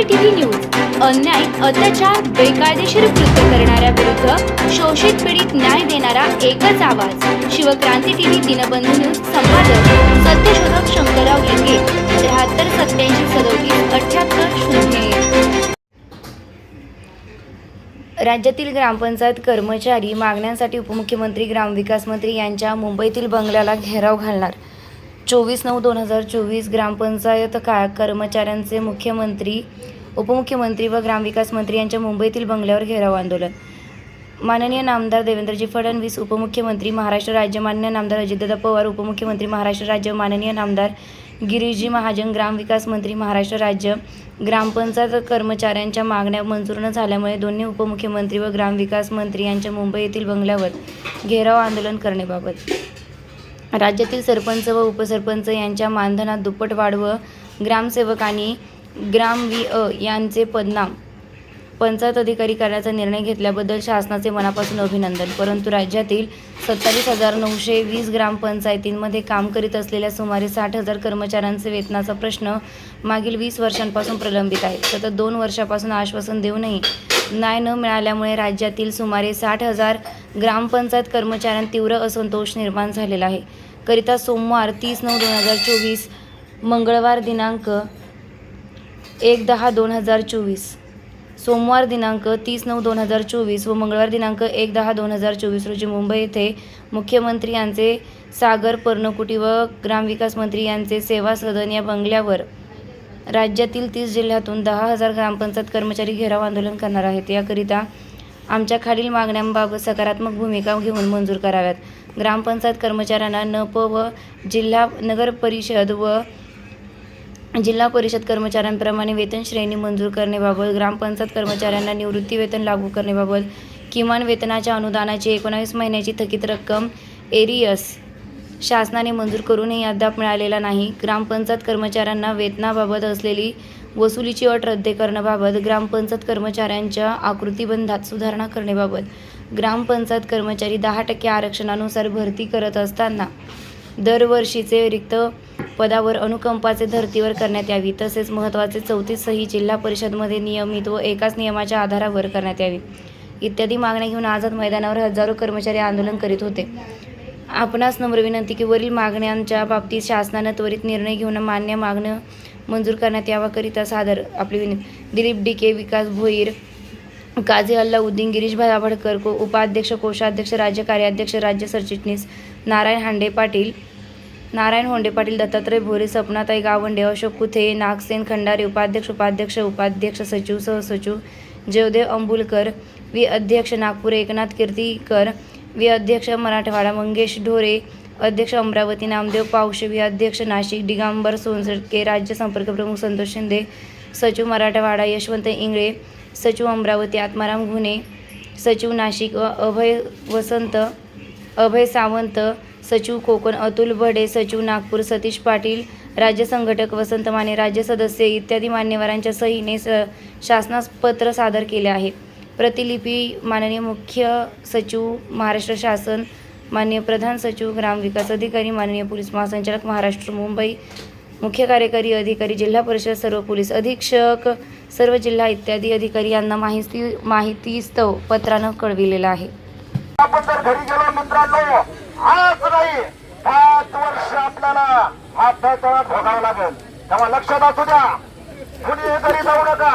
CCTV news अन्याय अत्याचार बेकायदेशीर कृत्य करणाऱ्या विरुद्ध शोषित पीडित न्याय देणारा एकच आवाज. शिवक्रांती टीव्ही दिनबंधू न्यूज संपादक सत्यशोधक शंकरराव लिंगे त्र्याहत्तर सत्याऐंशी सदोतीस अठ्याहत्तर शून्य राज्यातील ग्रामपंचायत कर्मचारी मागण्यांसाठी उपमुख्यमंत्री ग्रामविकास मंत्री यांच्या मुंबईतील बंगल्याला घेराव घालणार. चोवीस नऊ दोन हजार चोवीस ग्रामपंचायत का कर्मचाऱ्यांचे मुख्यमंत्री उपमुख्यमंत्री व ग्रामविकास मंत्री यांच्या मुंबईतील बंगल्यावर घेराव आंदोलन. माननीय नामदार देवेंद्रजी फडणवीस उपमुख्यमंत्री महाराष्ट्र राज्य मान्य नामदार अजितदादा पवार उपमुख्यमंत्री महाराष्ट्र राज्य माननीय नामदार गिरीजी महाजन ग्रामविकास मंत्री महाराष्ट्र राज्य ग्रामपंचायत कर्मचाऱ्यांच्या मागण्या मंजूर न झाल्यामुळे दोन्ही उपमुख्यमंत्री व ग्रामविकास मंत्री यांच्या मुंबई येथील बंगल्यावर घेराव आंदोलन करण्याबाबत राज्यातील सरपंच व उपसरपंच यांच्या मानधनात दुप्पट वाढ व आणि ग्राम वी अ यांचे पदनाम पंचायत अधिकारी करण्याचा निर्णय घेतल्याबद्दल शासनाचे मनापासून अभिनंदन. परंतु राज्यातील सत्तावीस हजार नऊशे वीस ग्रामपंचायतींमध्ये काम करीत असलेल्या सुमारे साठ हजार कर्मचाऱ्यांचे वेतनाचा प्रश्न मागील वीस वर्षांपासून प्रलंबित आहे. सतत दोन वर्षापासून आश्वासन देऊनही न्याय न मिळाल्यामुळे राज्यातील सुमारे साठ हजार ग्रामपंचायत कर्मचाऱ्यांत तीव्र असंतोष निर्माण झालेला आहे. करिता सोमवार तीस नऊ दोन हजार चोवीस मंगळवार दिनांक एक दहा दोन हजार चोवीस सोमवार दिनांक तीस नऊ दोन हजार चोवीस व मंगळवार दिनांक एक दहा दोन हजार चोवीस रोजी मुंबई येथे मुख्यमंत्री यांचे सागर पर्णकुटी व ग्रामविकास मंत्री यांचे सेवा सदन या बंगल्यावर राज्यातील तीस जिल्ह्यातून दहा हजार ग्रामपंचायत कर्मचारी घेराव आंदोलन करणार आहेत. याकरिता आमच्या खालील मागण्यांबाबत सकारात्मक भूमिका घेऊन मंजूर कराव्यात. ग्रामपंचायत कर्मचाऱ्यांना नप व जिल्हा नगर परिषद व जिल्हा परिषद कर्मचाऱ्यांप्रमाणे वेतन श्रेणी मंजूर करण्याबाबत ग्रामपंचायत कर्मचाऱ्यांना निवृत्ती वेतन लागू करण्याबाबत किमान वेतनाच्या अनुदानाची एकोणावीस महिन्याची थकीत रक्कम एरियस शासनाने मंजूर करूनही अद्याप मिळालेला नाही. ग्रामपंचायत कर्मचाऱ्यांना वेतनाबाबत असलेली वसुलीची अट रद्द करण्याबाबत ग्रामपंचायत कर्मचाऱ्यांच्या आकृतीबंधात सुधारणा करण्याबाबत ग्रामपंचायत कर्मचारी दहा टक्के आरक्षणानुसार भरती करत असताना दरवर्षीचे रिक्त पदावर अनुकंपाचे धर्तीवर करण्यात यावी. तसेच महत्त्वाचे चौतीस सही जिल्हा परिषदमध्ये नियमित व एकाच नियमाच्या आधारावर करण्यात यावी. इत्यादी मागण्या घेऊन आझाद मैदानावर हजारो कर्मचारी आंदोलन करीत होते. आपणास नम्र विनंती की वरील मागण्यांच्या बाबतीत शासनानं त्वरित निर्णय घेऊन मान्य मागणं मंजूर करण्यात यावाकरिता सादर आपली विनंती. दिलीप डी के विकास भोईर काझी अल्लाउद्दीन गिरीशभाई आभडकर को उपाध्यक्ष कोषाध्यक्ष राज्य कार्याध्यक्ष राज्य सरचिटणीस नारायण हांडे पाटील नारायण होंडे पाटील दत्तात्रय भोरे सपनाताई गावंडे अशोक कुथे नागसेन खंडारे उपाध्यक्ष उपाध्यक्ष उपाध्यक्ष सचिव सहसचिव जयदेव अंबुलकर वि अध्यक्ष नागपूर एकनाथ कीर्तीकर वि अध्यक्ष मराठवाडा मंगेश ढोरे अध्यक्ष अमरावती नामदेव पावशे वि अध्यक्ष नाशिक दिगंबर सोनसडके राज्य संपर्क प्रमुख संतोष शिंदे सचिव मराठवाडा यशवंत इंगळे सचिव अमरावती आत्माराम घुणे सचिव नाशिक व अभय वसंत अभय सावंत सचिव कोकण अतुल भडे सचिव नागपूर सतीश पाटील राज्य संघटक वसंत माने राज्य सदस्य इत्यादी मान्यवरांच्या सहीने स शासनास पत्र सादर केले आहे. प्रतिलिपी माननीय मुख्य सचिव महाराष्ट्र शासन माननीय प्रधान सचिव ग्रामविकास अधिकारी माननीय पोलीस महासंचालक महाराष्ट्र मुंबई मुख्य कार्यकारी अधिकारी जिल्हा परिषद सर्व पोलीस अधीक्षक सर्व जिल्हा इत्यादी अधिकारी यांना माहिती माहितीस्तव पत्रानं कळविलेलं आहे. आपण जर घरी गेलो मित्रांनो आज नाही पाच वर्ष आपल्याला हा भोगावं लागेल. तेव्हा लक्षात असू द्या कुणी घरी जाऊ नका.